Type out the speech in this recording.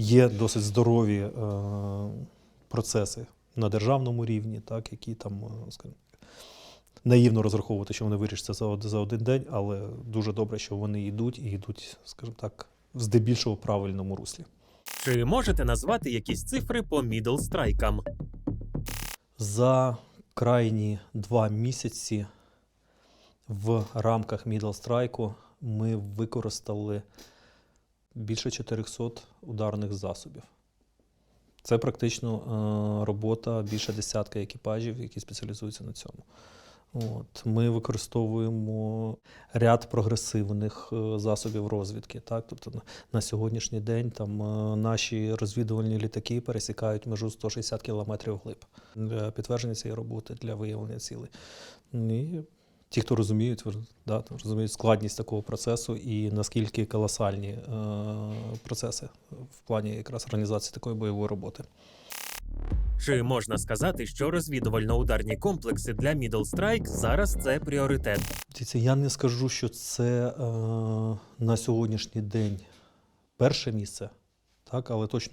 є досить здорові е, процеси на державному рівні, так, які там, е, скажімо, наївно розраховувати, що вони вирішаться за, за один день, але дуже добре, що вони йдуть і йдуть, скажімо так, здебільшого правильному руслі. Чи можете назвати якісь цифри по мідл-страйкам? За крайні два місяці в рамках Strike ми використали більше 400 ударних засобів. Це практично е, робота більше десятка екіпажів, які спеціалізуються на цьому. От. Ми використовуємо ряд прогресивних е, засобів розвідки. Так? Тобто на, сьогоднішній день там, е, наші розвідувальні літаки пересікають межу 160 кілометрів вглиб для підтвердження цієї роботи, для виявлення цілей. Ті, хто розуміють, да, розуміють складність такого процесу і наскільки колосальні е, процеси в плані якраз організації такої бойової роботи. Чи можна сказати, що розвідувально-ударні комплекси для Middle Strike зараз це пріоритет? Я не скажу, що це е, на сьогоднішній день перше місце, так, але точно